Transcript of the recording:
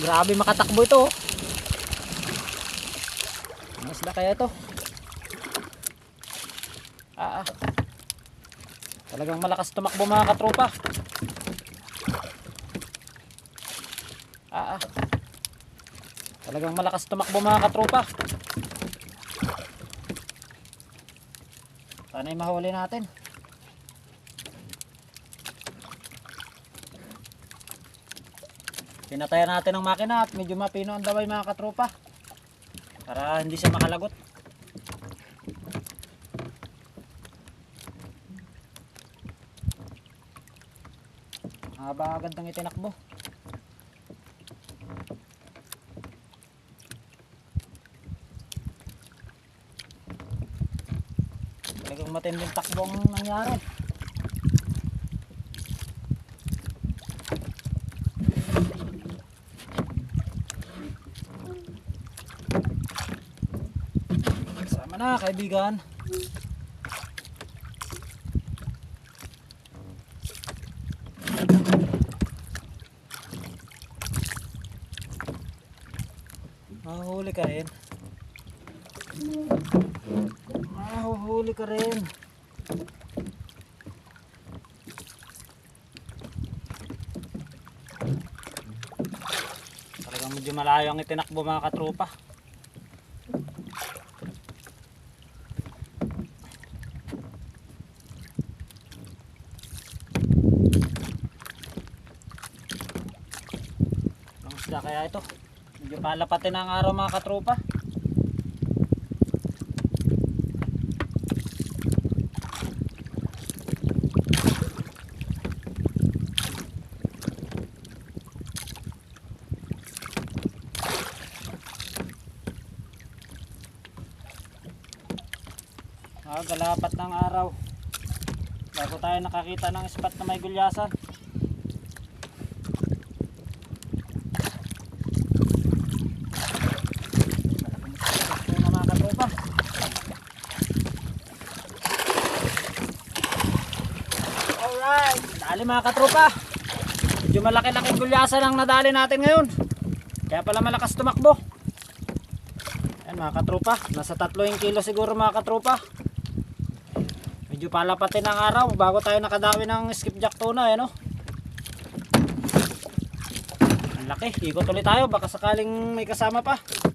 Grabe makatakbo ito. oh. Mas na kaya ito. Ah, ah. Talagang malakas tumakbo mga katropa. Ah, ah. Talagang malakas tumakbo mga katropa. Sana'y mahuli natin. Pinatayan natin ang makina at medyo mapino ang daway mga katropa. Para hindi siya makalagot. Haba agad ng itinakbo. Talagang matinding takbo ang nangyari. Na kaibigan. Mahuhuli ka rin. Mahuhuli ka rin. Talagang medyo malayo ang itinakbo mga katropa. Isda kaya ito. Medyo palapatin ang araw mga katropa. Ah, galapat ng araw. Bago tayo nakakita ng spot na may gulyasan. Ito na mga katropa. Alright, dali mga katropa. Medyo malaki-laki gulyasan ang nadali natin ngayon. Kaya pala malakas tumakbo. Ayan mga katropa, nasa 3 kilo siguro mga katropa. Medyo palapatin ang araw bago tayo nakadawi ng skipjack tuna, ano? Ang laki, ikot ulit tayo, baka sakaling may kasama pa.